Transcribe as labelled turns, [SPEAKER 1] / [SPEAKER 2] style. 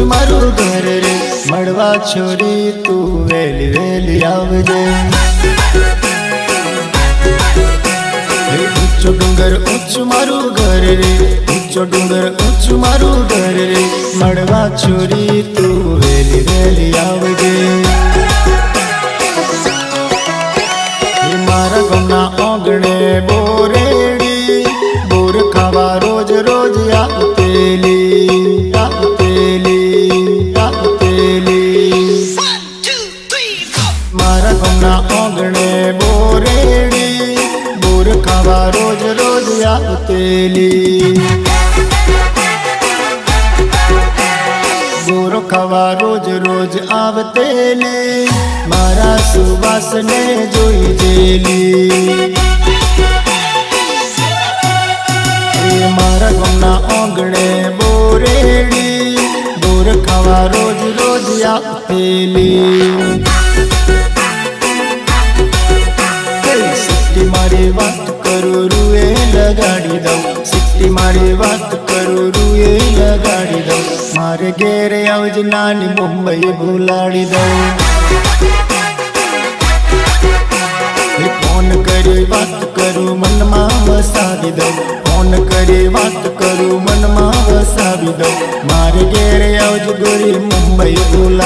[SPEAKER 1] ઊંચું મારું ઘર રે. મળવા છોરી તું વેલી વેલી આવજે. ઊંચો ડુંગર ઊંચું મારું ઘર રે. ઊંચો ડુંગર ઊંચું મારું ઘર રે. મળવા છોરી તું વેલી વેલી આવજે. મારા ગમના આંગણે બોરેડી. બોર ખાવા રોજ રોજ આવતેલી મારા ગામના આંગણે બોરેડી, બોર ખાવા રોજ રોજ આવતેલી બોર ખાવા રોજ રોજ આવતેલી, મારા સુવાસને જોઈ જેલી. મારા ગામના આંગણે બોરેડી, બોર ખાવા રોજ રોજ આવતેલી લગાડી દઉં સિટ્ટી મારી વાત કરું રૂએ લગાડી દઉં મારે ઘેરે આવજ નાની મુંબઈ ભૂલાડી દઉં ફોન કરી વાત કરું મનમાં વસાવી દઉં ફોન કરી વાત કરું મનમાં વસાવી દઉં મારે ઘેરે આવજ ગોરી મુંબઈ ભૂલાડી